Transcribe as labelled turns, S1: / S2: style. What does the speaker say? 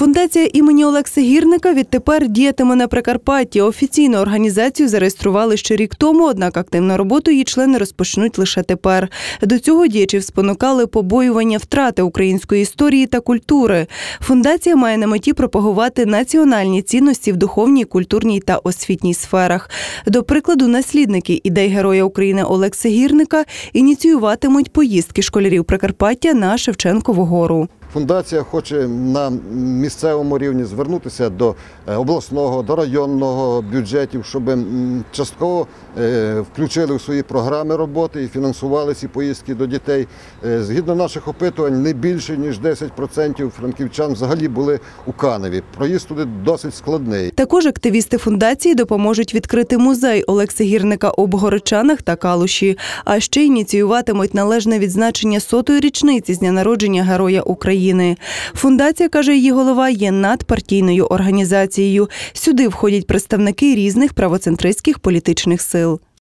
S1: Фундація імені Олекси Гірника відтепер діятиме на Прикарпатті. Офіційну організацію зареєстрували ще рік тому, однак активну роботу її члени розпочнуть лише тепер. До цього діячів спонукали побоювання втрати української історії та культури. Фундація має на меті пропагувати національні цінності в духовній, культурній та освітній сферах. До прикладу, наслідники ідей Героя України Олекси Гірника ініціюватимуть поїздки школярів Прикарпаття на Шевченкову гору.
S2: Фундація хоче на місцевому рівні звернутися до е, обласного, до районного бюджетів, щоб частково е, включили в свої програми роботи і фінансували ці поїздки до дітей. Е, Згідно наших опитувань, не більше ніж 10% франківчан взагалі були у Каневі. Проїзд туди досить складний.
S1: Також активісти фундації допоможуть відкрити музей Олекси Гірника у Богородчанах та Калуші, а ще ініціюватимуть належне відзначення сотої річниці з дня народження Героя України. Фундація, каже її голова, є надпартійною організацією. Сюди входять представники різних правоцентристських політичних сил.